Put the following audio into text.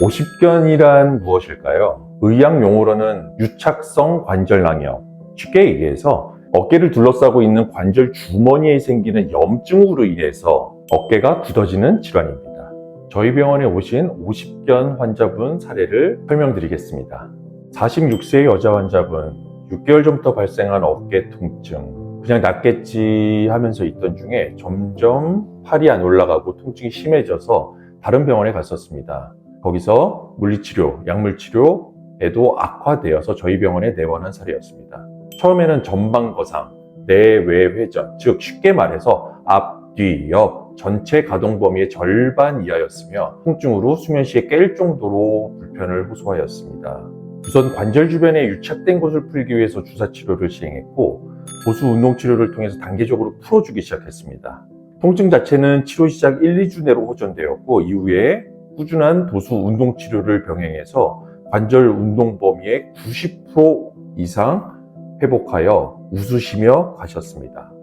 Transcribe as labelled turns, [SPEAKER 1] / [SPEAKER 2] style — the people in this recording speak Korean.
[SPEAKER 1] 오십견이란 무엇일까요? 의학 용어로는 유착성 관절낭염. 쉽게 얘기해서 어깨를 둘러싸고 있는 관절 주머니에 생기는 염증으로 인해서 어깨가 굳어지는 질환입니다. 저희 병원에 오신 오십견 환자분 사례를 설명드리겠습니다. 46세의 여자 환자분, 6개월 전부터 발생한 어깨 통증, 그냥 낫겠지 하면서 있던 중에 점점 팔이 안 올라가고 통증이 심해져서 다른 병원에 갔었습니다. 거기서 물리치료, 약물치료에도 악화되어서 저희 병원에 내원한 사례였습니다. 처음에는 전방거상, 내외회전, 즉 쉽게 말해서 앞, 뒤, 옆 전체 가동 범위의 절반 이하였으며 통증으로 수면 시에 깰 정도로 불편을 호소하였습니다. 우선 관절 주변에 유착된 곳을 풀기 위해서 주사 치료를 시행했고 보수 운동 치료를 통해서 단계적으로 풀어주기 시작했습니다. 통증 자체는 치료 시작 1, 2주 내로 호전되었고 이후에 꾸준한 도수 운동 치료를 병행해서 관절 운동 범위의 90% 이상 회복하여 웃으시며 가셨습니다.